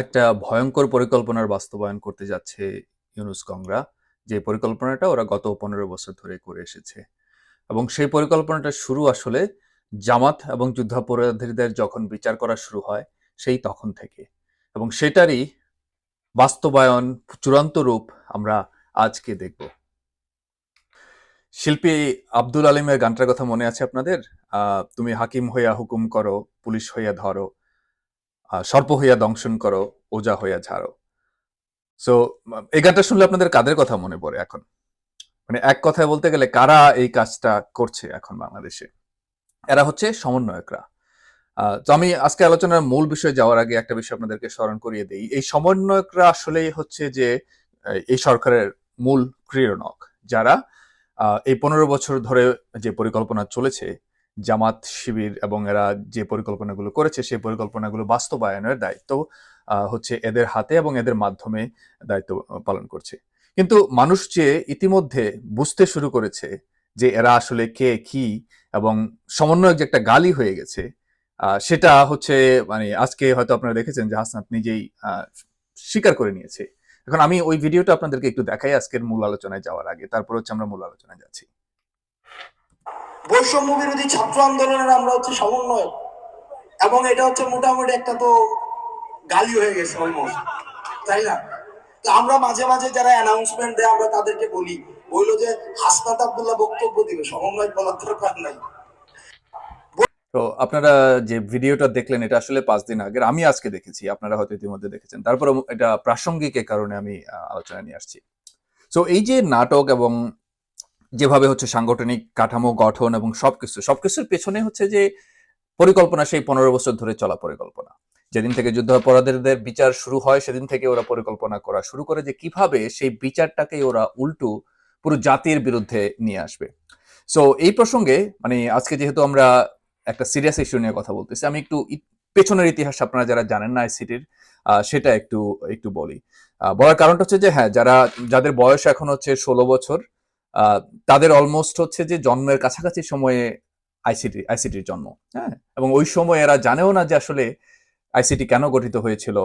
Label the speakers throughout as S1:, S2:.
S1: একটা ভয়ঙ্কর পরিকল্পনার বাস্তবায়ন করতে যাচ্ছে ইউনুস কংরা যে পরিকল্পনাটা ওরা গত পনেরো বছর ধরে করে এসেছে। এবং সেই পরিকল্পনাটা শুরু আসলে জামাত এবং যুদ্ধাপরাধীদের যখন বিচার করা শুরু হয়, সেই তখন থেকে। এবং সেটারই বাস্তবায়ন চূড়ান্ত রূপ আমরা আজকে দেখব। শিল্পী আব্দুল আলিমের গানটার কথা মনে আছে আপনাদের? তুমি হাকিম হইয়া হুকুম করো, পুলিশ হইয়া ধরো সর্প হইয়া দংশন করো, ওজা হইয়া ঝাড়ো সো এই গানটা শুনলে আপনাদের কাদের কথা মনে পড়ে এখন? মানে এক কথায় বলতে গেলে কারা এই কাজটা করছে এখন বাংলাদেশে? এরা হচ্ছে সমন্বয়করা। তো আমি আজকে আলোচনার মূল বিষয়ে যাওয়ার আগে একটা বিষয় আপনাদেরকে স্মরণ করিয়ে দিই। এই সমন্বয়করা আসলেই হচ্ছে যে এই সরকারের মূল ক্রীড়নক। যারা এই পনেরো বছর ধরে যে পরিকল্পনা চলেছে জামাত শিবির এবং এরা যে পরিকল্পনাগুলো করেছে, সেই পরিকল্পনাগুলো বাস্তবায়নের দায়িত্ব হচ্ছে এদের হাতে এবং এদের মাধ্যমে দায়িত্ব পালন করছে। কিন্তু মানুষ যে ইতিমধ্যে বুঝতে শুরু করেছে যে এরা আসলে কে, কি এবং সমন্বয়ক যে একটা গালি হয়ে গেছে সেটা হচ্ছে মানে আজকে হয়তো আপনারা দেখেছেন যে হাসনাত নিজেই স্বীকার করে নিয়েছে। এখন আমি ওই ভিডিওটা আপনাদেরকে একটু দেখাই আজকের মূল আলোচনায় যাওয়ার আগে, তারপর হচ্ছে আমরা মূল আলোচনায় যাচ্ছি।
S2: বৈষম্য বিরোধী ছাত্র আন্দোলনের আমরা হচ্ছে সমন্বয় এবং এটা হচ্ছে মোটামুটি একটা তো গালি হয়ে গেছে অলমোস্ট তাই না? তো আমরা মাঝে মাঝে যারা অ্যানাউন্সমেন্ট দেয়, আমরা তাদেরকে বলি। বলল যে, হাসনাত আব্দুল্লাহ বক্তব্য দিবে সমন্বয় বলার দরকার নাই।
S1: তো আপনারা যে ভিডিওটা দেখলেন, এটা আসলে পাঁচ দিন আগের, আমি আজকে দেখেছি, আপনারা হয়তো ইতিমধ্যে দেখেছেন। তারপরে এটা প্রাসঙ্গিক কারণে আমি আলোচনা নিয়ে আসছি। তো এই যে নাটক এবং যেভাবে হচ্ছে সাংগঠনিক কাঠামো, গঠন এবং সবকিছু, সবকিছুর পেছনে হচ্ছে যে পরিকল্পনা সেই পনেরো বছর ধরে চলা পরিকল্পনা। যেদিন থেকে যুদ্ধাপরাধীদের বিচার শুরু হয়, সেদিন থেকে ওরা পরিকল্পনা করা শুরু করে যে কীভাবে সেই বিচারটাকে ওরা উল্টো পুরো জাতির বিরুদ্ধে নিয়ে আসবে। সো এই প্রসঙ্গে মানে আজকে যেহেতু আমরা একটা সিরিয়াস ইস্যু নিয়ে কথা বলতেছি, আমি একটু পেছনের ইতিহাস আপনারা যারা জানেন না আইসিটির সেটা একটু একটু বলি। বলার কারণটা হচ্ছে যে হ্যাঁ যারা, যাদের বয়স এখন হচ্ছে ষোলো বছর তাদের অলমোস্ট হচ্ছে যে জন্মের কাছাকাছি সময়ে আইসিটি আইসিটির জন্ম হ্যাঁ? এবং ওই সময় এরা জানেও না যে আসলে আইসিটি কেন গঠিত হয়েছিল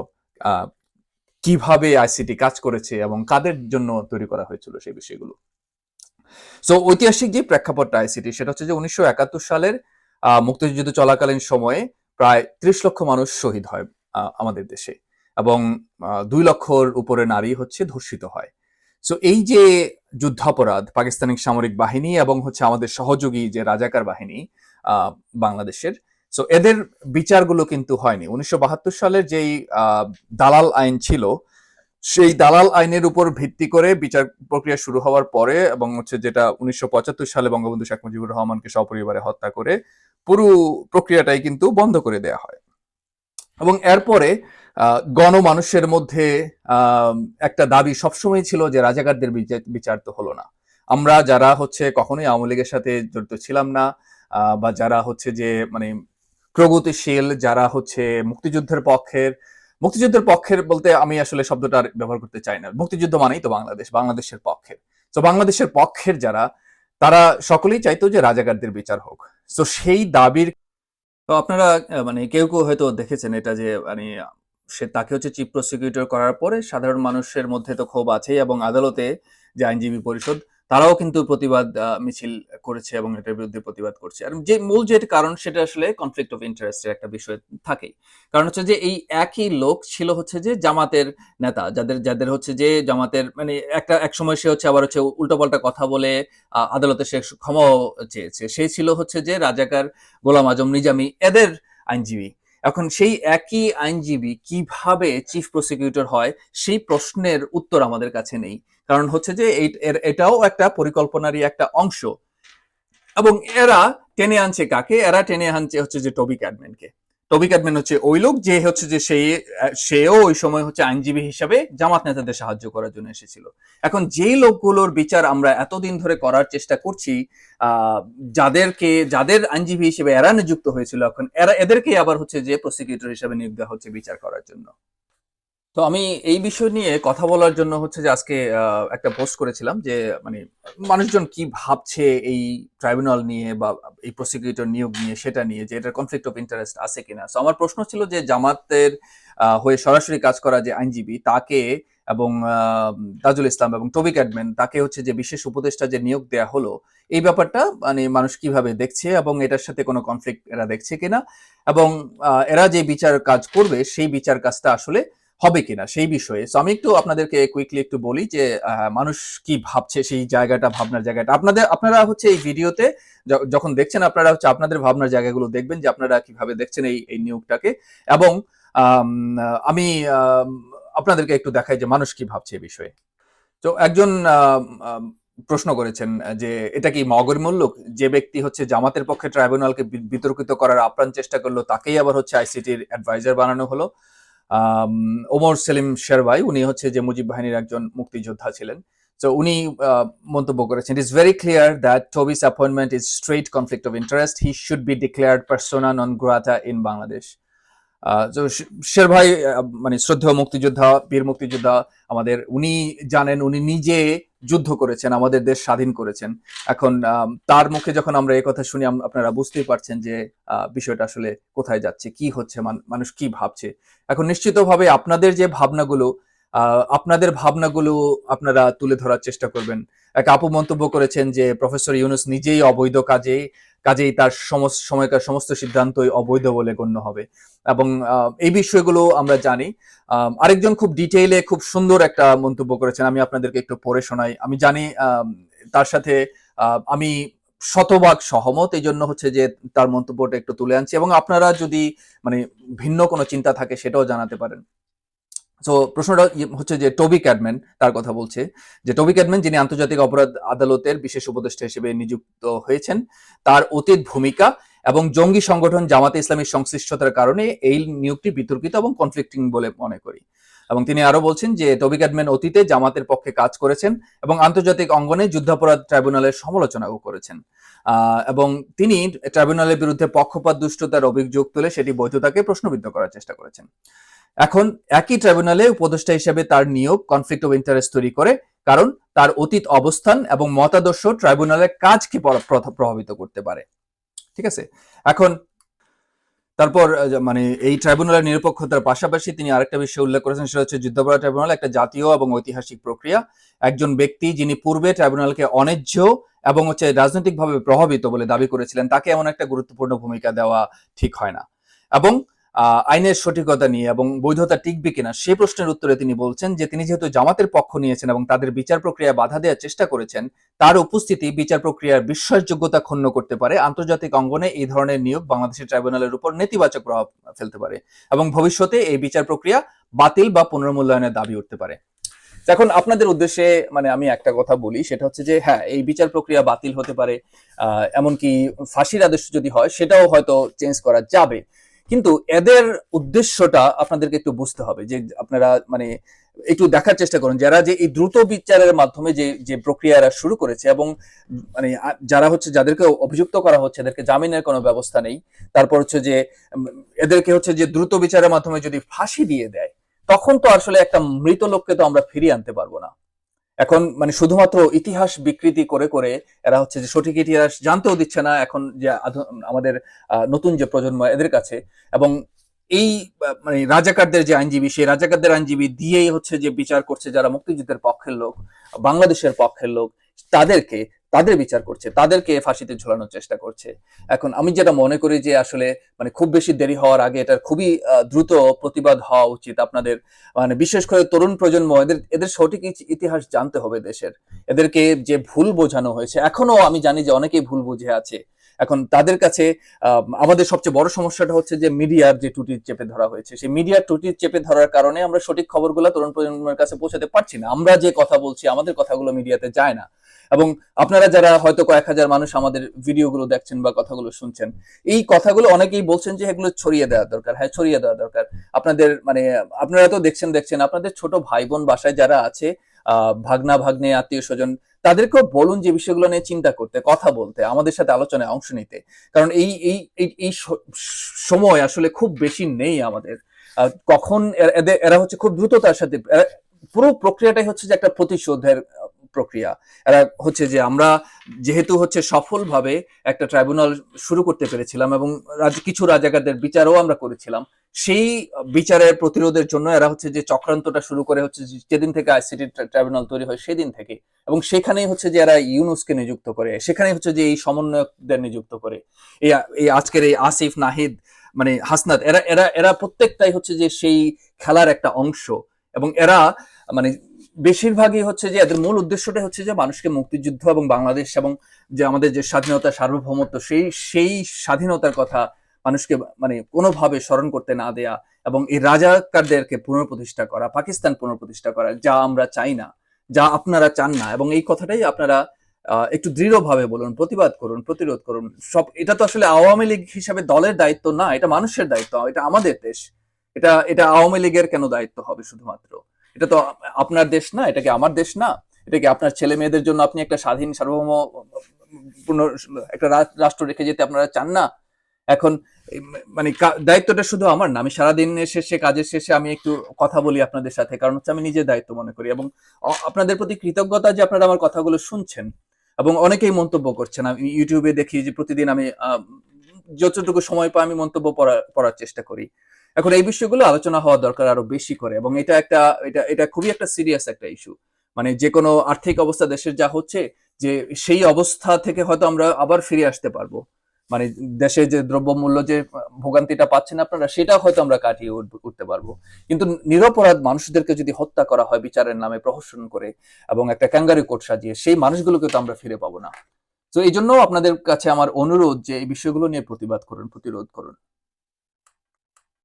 S1: কীভাবে আইসিটি কাজ করেছে এবং কাদের জন্য তৈরি করা হয়েছিল সেই বিষয়গুলো। সো ঐতিহাসিক যে প্রেক্ষাপটটা আইসিটি সেটা হচ্ছে যে উনিশশো একাত্তর সালের মুক্তিযুদ্ধ চলাকালীন সময়ে প্রায় ত্রিশ লক্ষ মানুষ শহীদ হয় আমাদের দেশে এবং দুই লক্ষর উপরে নারী হচ্ছে ধর্ষিত হয়। সো এই যে যুদ্ধাপরাধ পাকিস্তানি সামরিক বাহিনী এবং হচ্ছে আমাদের সহযোগী যে রাজাকার বাহিনী বাংলাদেশের সো এদের বিচারগুলো কিন্তু হয়নি। উনিশশো বাহাত্তর সালের যেই দালাল আইন ছিল, সেই দালাল আইনের উপর ভিত্তি করে বিচার প্রক্রিয়া শুরু হওয়ার পরে এবং হচ্ছে যেটা উনিশশো পঁচাত্তর সালে বঙ্গবন্ধু শেখ মুজিবুর রহমানকে সপরিবারে হত্যা করে, পুরো প্রক্রিয়াটাই কিন্তু বন্ধ করে দেয়া হয়। এবং এরপরে গণমানুষের মধ্যে একটা দাবি সবসময় ছিল যে রাজাকারদের বিচার- তো হলো না। আমরা যারা হচ্ছে কখনোই আওয়ামী লীগের সাথে জড়িত ছিলাম না বা যারা হচ্ছে যে মানে প্রগতিশীল, যারা হচ্ছে মুক্তিযুদ্ধের পক্ষের মুক্তিযুদ্ধের পক্ষের বলতে আমি আসলে শব্দটা ব্যবহার করতে চাই না। মুক্তিযুদ্ধ মানেই তো বাংলাদেশ, বাংলাদেশের পক্ষের। তো বাংলাদেশের পক্ষের যারা, তারা সকলেই চাইতো যে রাজাকারদের বিচার হোক। তো সেই দাবির আপনারা মানে কেউ কেউ হয়তো দেখেছেন এটা যে মানে সে তাকে হচ্ছে চিফ প্রসিকিউটর করার পরে সাধারণ মানুষের মধ্যে তো ক্ষোভ আছেই এবং আদালতে যে আইনজীবী পরিষদ, তারাও কিন্তু প্রতিবাদ মিছিল করেছে এবং এটার বিরুদ্ধে প্রতিবাদ করছে। আর যে মূল যে কারণ, সেটা আসলে কনফ্লিক্ট অফ ইন্টারেস্টের একটা বিষয় থাকেই। কারণ হচ্ছে যে এই একই লোক ছিল হচ্ছে যে জামাতের নেতা, যাদের যাদের হচ্ছে যে জামাতের মানে একটা, এক সময় সে হচ্ছে আবার হচ্ছে উল্টোপাল্টা কথা বলে আদালতে সে ক্ষমাও চেয়েছে। সেই ছিল হচ্ছে যে রাজাকার গোলাম আজম নিজামী, এদের আইনজীবী। এখন সেই একই আইনজীবী কীভাবে চিফ প্রসিকিউটর হয়, সেই প্রশ্নের উত্তর আমাদের কাছে নেই। কারণ হচ্ছে যে এটাও একটা পরিকল্পনারই একটা অংশ। এবং এরা টেনে আনছে কাকে? এরা টেনে আনছে হচ্ছে যে টবি ক্যাডম্যানকে টবি অ্যাডমিন হচ্ছে ওই লোক যে হচ্ছে যে সেই সেও ওই সময় হচ্ছে আইনজীবী হিসাবে জামাত নেতাদের সাহায্য করার জন্য এসেছিল। এখন যেই লোকগুলোর বিচার আমরা এতদিন ধরে করার চেষ্টা করছি যাদেরকে, যাদের আইনজীবী হিসেবে এরা নিযুক্ত হয়েছিল এখন, এরা এদেরকে আবার হচ্ছে যে প্রসিকিউটর হিসেবে নিয়োগ দেওয়া হচ্ছে বিচার করার জন্য। তো আমি এই বিষয় নিয়ে কথা বলার জন্য হচ্ছে যে আজকে একটা পোস্ট করেছিলাম যে মানে মানুষজন কি ভাবছে এই ট্রাইব্যুনাল নিয়ে বা এই প্রসিকিউটর নিয়োগ নিয়ে, সেটা নিয়ে, যে এটার কনফ্লিক্ট অফ ইন্টারেস্ট আছে কিনা? তো আমার প্রশ্ন ছিল যে জামাতের হয়ে সরাসরি কাজ করা যে আইনজীবী, তাকে এবং তাজুল ইসলাম এবং টবিক অ্যাডমেন তাকে হচ্ছে যে বিশেষ উপদেষ্টা যে নিয়োগ দেয়া হলো, এই ব্যাপারটা মানে মানুষ কীভাবে দেখছে এবং এটার সাথে কোনো কনফ্লিক্ট এরা দেখছে কিনা? এবং এরা যে বিচার কাজ করবে, সেই বিচার কাজটা আসলে হবে কিনা সেই বিষয়ে। সো আমি একটু আপনাদেরকে কুইকলি একটু বলি যে মানুষ কি ভাবছে সেই জায়গাটা ভাবনার জায়গাটা। আপনাদের আপনারা হচ্ছে এই ভিডিওতে যখন দেখছেন আপনারা হচ্ছে আপনাদের ভাবনার জায়গাগুলো দেখবেন যে আপনারা কীভাবে দেখছেন এই এই নিয়োগটাকে। এবং আম, আপনাদেরকে একটু দেখাই যে মানুষ কি ভাবছে এই বিষয়ে। তো একজন প্রশ্ন করেছেন যে এটা কি মগরমূল্যক যে ব্যক্তি হচ্ছে জামাতের পক্ষে ট্রাইব্যুনালকে বিতর্কিত করার আপ্রাণ চেষ্টা করল তাকেই আবার হচ্ছে আইসিটির অ্যাডভাইজার বানানো হলো। ওমর সেলিম শেরবাই উনি হচ্ছে যে মুজিব বাহিনীর একজন মুক্তিযোদ্ধা ছিলেন। তো উনি মন্তব্য করেছেন it is very clear that Toby's appointment is straight conflict of interest he should be declared persona non grata in Bangladesh তো শের ভাই মানে শ্রদ্ধেয় মুক্তিযোদ্ধা, বীর মুক্তিযোদ্ধা, আমাদের, উনি জানেন, উনি নিজে যুদ্ধ করেছেন, আমাদের দেশ স্বাধীন করেছেন। এখন তার মুখে যখন আমরা এই কথা শুনি আপনারা বুঝতেই পারছেন যে বিষয়টা আসলে কোথায় যাচ্ছে, কি হচ্ছে মানুষ কি ভাবছে। এখন নিশ্চিতভাবে আপনাদের যে ভাবনাগুলো আপনাদের ভাবনাগুলো আপনারা তুলে ধরার চেষ্টা করবেন। এক আপু মন্তব্য করেছেন যে, প্রফেসর ইউনুস নিজেই অবৈধ কাজে, কাজেই তার সময়কার সমস্ত সিদ্ধান্তই অবৈধ বলে গণ্য হবে। এবং এই বিষয়গুলো আমরা জানি। আরেকজন খুব ডিটেইলে, খুব সুন্দর একটা মন্তব্য করেছেন। আমি আপনাদেরকে একটু পড়ে শোনাই। আমি জানি তার সাথে আমি শতভাগ সহমত। এই জন্য হচ্ছে যে, তার মন্তব্যটা একটু তুলে আনছি। এবং আপনারা যদি মানে ভিন্ন কোনো চিন্তা থাকে, সেটাও জানাতে পারেন। তো প্রশ্নটা ইয়ে হচ্ছে যে টবি ক্যাডম্যান তার কথা বলছে যে টবি ক্যাডম্যান যিনি আন্তর্জাতিক অপরাধ আদালতের বিশেষ উপদেষ্টা হিসেবে নিযুক্ত হয়েছেন, তার অতীত ভূমিকা এবং জঙ্গি সংগঠন জামাতে ইসলামীর সংশ্লিষ্টতার কারণে এই নিয়োগটি বিতর্কিত এবং কনফ্লিক্টিং বলে মনে করি। এবং তিনি আরও বলছেন যে টবি ক্যাডম্যান অতীতে জামাতের পক্ষে কাজ করেছেন এবং আন্তর্জাতিক অঙ্গনে যুদ্ধাপরাধ ট্রাইব্যুনালের সমালোচনাও করেছেন। এবং তিনি ট্রাইব্যুনালের বিরুদ্ধে পক্ষপাত দুষ্টতার অভিযোগ তুলে সেটি বৈধতাকে প্রশ্নবিদ্ধ করার চেষ্টা করেছেন। এখন একই ট্রাইব্যুনালে উপদেষ্টা হিসেবে তার নিয়োগ কনফ্লিক্ট অফ ইন্টারেস্ট তৈরি করে, কারণ তার অতীত অবস্থান এবং মতাদর্শ ট্রাইব্যুনালের কাজকে প্র- প্র- প্রভাবিত করতে পারে। ঠিক আছে? এখন তারপর মানে এই ট্রাইব্যুনালের নিরপেক্ষতার পাশাপাশি তিনি আরেকটা বিষয় উল্লেখ করেছেন, সেটা হচ্ছে যুদ্ধাপরাধ ট্রাইব্যুনাল একটা জাতীয় এবং ঐতিহাসিক প্রক্রিয়া। একজন ব্যক্তি যিনি পূর্বে ট্রাইব্যুনালকে অন্যায্য এবং হচ্ছে রাজনৈতিকভাবে প্রভাবিত বলে দাবি করেছিলেন, তাকে এমন একটা গুরুত্বপূর্ণ ভূমিকা দেওয়া ঠিক হয় না। এবং আইনের সঠিকতা নিয়ে এবং বৈধতা টিকবে কিনা সে প্রশ্নের উত্তরে তিনি বলছেন যে তিনি যেহেতু জামাতের পক্ষ নিয়েছেন এবং তাদের বিচার প্রক্রিয়া বাধা দেওয়ার চেষ্টা করেছেন, তার উপস্থিতি বিচার প্রক্রিয়ার বিশ্বাসযোগ্যতা ক্ষুণ্ণ করতে পারে, আন্তর্জাতিক অঙ্গনে এই ধরনের নিয়োগ বাংলাদেশের ট্রাইব্যুনালের উপর নেতিবাচক প্রভাব ফেলতে পারে এবং ভবিষ্যতে এই বিচার প্রক্রিয়া বাতিল বা পুনর্মূল্যায়নের দাবি উঠতে পারে। এখন আপনাদের উদ্দেশ্যে মানে আমি একটা কথা বলি, সেটা হচ্ছে যে হ্যাঁ এই বিচার প্রক্রিয়া বাতিল হতে পারে এমনকি ফাঁসির আদেশ যদি হয় সেটাও হয়তো চেঞ্জ করা যাবে। কিন্তু এদের উদ্দেশ্যটা আপনাদেরকে একটু বুঝতে হবে যে আপনারা মানে একটু দেখার চেষ্টা করুন, যারা যে এই দ্রুত বিচারের মাধ্যমে যে যে প্রক্রিয়ারা শুরু করেছে এবং মানে যারা হচ্ছে যাদেরকে অভিযুক্ত করা হচ্ছে, এদেরকে জামিনের কোনো ব্যবস্থা নেই, তারপর হচ্ছে যে এদেরকে হচ্ছে যে দ্রুত বিচারের মাধ্যমে যদি ফাঁসি দিয়ে দেয়, তখন তো আসলে একটা মৃত লোককে তো আমরা ফিরিয়ে আনতে পারব না। এখন মানে শুধুমাত্র ইতিহাস বিকৃতি করে করে এরা হচ্ছে যে সঠিক ইতিহাস জানতেও দিচ্ছে না এখন যে আমাদের নতুন যে প্রজন্ম এদের কাছে। এবং এই মানে রাজাকারদের যে আইনজীবী, সেই রাজাকারদের আইনজীবী দিয়েই হচ্ছে যে বিচার করছে যারা মুক্তিযুদ্ধের পক্ষের লোক, বাংলাদেশের পক্ষের লোক, তাদেরকে তাদের বিচার করছে, তাদেরকে ফাঁসিতে ঝোলানোর চেষ্টা করছে। এখন আমি যেটা মনে করি যে আসলে মানে খুব বেশি দেরি হওয়ার আগে এটার খুবই দ্রুত প্রতিবাদ হওয়া উচিত আপনাদের। মানে বিশেষ করে তরুণ প্রজন্ম, এদের এদের সঠিক ইতিহাস জানতে হবে দেশের। এদেরকে যে ভুল বোঝানো হয়েছে, এখনও আমি জানি যে অনেকেই ভুল বুঝে আছে। এখন তাদের কাছে আমাদের সবচেয়ে বড় সমস্যাটা হচ্ছে যে মিডিয়ার যে টুটি চেপে ধরা হয়েছে, সেই মিডিয়ার টুটি চেপে ধরার কারণে আমরা সঠিক খবরগুলো তরুণ প্রজন্মের কাছে পৌঁছাতে পারছি না। আমরা যে কথা বলছি, আমাদের কথাগুলো মিডিয়াতে যায় না। এবং আপনারা যারা হয়তো কয়েক হাজার মানুষ আমাদের ভিডিওগুলো দেখছেন বা কথাগুলো শুনছেন, এই কথাগুলো অনেকেই বলছেন যে এগুলো ছড়িয়ে দেওয়া দরকার। হ্যাঁ ছড়িয়ে দেওয়া দরকার। আপনাদের মানে আপনারা তো দেখছেন দেখছেন, আপনাদের ছোট ভাই বোন বাসায় যারা আছে ভাগনা, ভাগ্নে, আত্মীয় স্বজন, তাদেরকেও বলুন যে বিষয়গুলো নিয়ে চিন্তা করতে, কথা বলতে, আমাদের সাথে আলোচনায় অংশ নিতে। কারণ এই এই এই সময় আসলে খুব বেশি নেই আমাদের। কখন এরা হচ্ছে খুব দ্রুততার সাথে পুরো প্রক্রিয়াটাই হচ্ছে যে একটা প্রতিশোধের প্রক্রিয়া। এরা হচ্ছে যে আমরা যেহেতু হচ্ছে সফলভাবে একটা ট্রাইব্যুনাল শুরু করতে পেরেছিলাম এবং কিছু রাজাকারদের বিচারও আমরা করেছিলাম, সেই বিচারের প্রতিরোধের জন্য এরা হচ্ছে যে চক্রান্তটা শুরু করে হচ্ছে যেদিন থেকে আইসিটি ট্রাইব্যুনাল তৈরি হয় সেদিন থেকে এবং সেখানেই হচ্ছে যে এরা ইউনুসকে নিযুক্ত করে, সেখানেই হচ্ছে যে এই সমন্বয়কদের নিযুক্ত করে। এই এই আজকের এই আসিফ, নাহিদ মানে হাসনাত, এরা এরা এরা প্রত্যেকটাই হচ্ছে যে সেই খেলার একটা অংশ এবং এরা মানে বেশিরভাগই হচ্ছে যে এদের মূল উদ্দেশ্যটা হচ্ছে যে মানুষকে মুক্তিযুদ্ধ এবং বাংলাদেশ এবং যে আমাদের যে স্বাধীনতা, সার্বভৌমত্ব, সেই সেই স্বাধীনতার কথা মানুষকে মানে কোনোভাবে স্মরণ করতে না দেয়া এবং এই রাজাকারদেরকে পুনঃপ্রতিষ্ঠা করা, পাকিস্তান পুনঃপ্রতিষ্ঠা করা, যা আমরা চাই না, যা আপনারা চান না এবং এই কথাটাই আপনারা একটু দৃঢ়ভাবে বলুন, প্রতিবাদ করুন, প্রতিরোধ করুন, সব, এটা তো আসলে আওয়ামী লীগ হিসাবে দলের দায়িত্ব না, এটা মানুষের দায়িত্ব, এটা আমাদের দেশ, এটা এটা আওয়ামী লীগের কেন দায়িত্ব হবে শুধুমাত্র? এটা তো আপনার দেশ না, এটা কি আমার দেশ না? এটা কি আপনার ছেলে মেয়েদের জন্য আপনি একটা স্বাধীন, সার্বভৌম, পূর্ণ একটা রাষ্ট্র রেখে যেতে আপনারা চান না? এখন মানে দায়িত্বটা শুধু আমার না, আমি সারাদিন শেষে, কাজের শেষে আমি একটু কথা বলি আপনাদের সাথে, কারণ হচ্ছে আমি নিজের দায়িত্ব মনে করি এবং আপনাদের প্রতি কৃতজ্ঞতা যে আপনারা আমার কথাগুলো শুনছেন এবং অনেকেই মন্তব্য করছেন। আমি ইউটিউবে দেখি যে প্রতিদিন আমি যতটুকু সময় পাই আমি মন্তব্য পড়া- পড়ার চেষ্টা করি। এখন এই বিষয়গুলো আলোচনা হওয়া দরকার আরও বেশি করে, এবং এটা একটা, এটা এটা খুবই একটা সিরিয়াস একটা ইস্যু মানে যে কোনো আর্থিক অবস্থা দেশের যা হচ্ছে, যে সেই অবস্থা থেকে হয়তো আমরা আবার ফিরে আসতে পারব। মানে দেশে যে দ্রব্যমূল্য যে ভোগান্তিটা পাচ্ছেন আপনারা সেটা হয়তো আমরা কাটিয়ে উঠ- উঠতে পারব। কিন্তু নিরপরাধ মানুষদেরকে যদি হত্যা করা হয় বিচারের নামে প্রহসন করে, এবং একটা ক্যাঙ্গারি কোট সাজিয়ে, সেই মানুষগুলোকে তো আমরা ফিরে পাবো না। তো এই জন্য আপনাদের কাছে আমার অনুরোধ যে এই বিষয়গুলো নিয়ে প্রতিবাদ করুন, প্রতিরোধ করুন।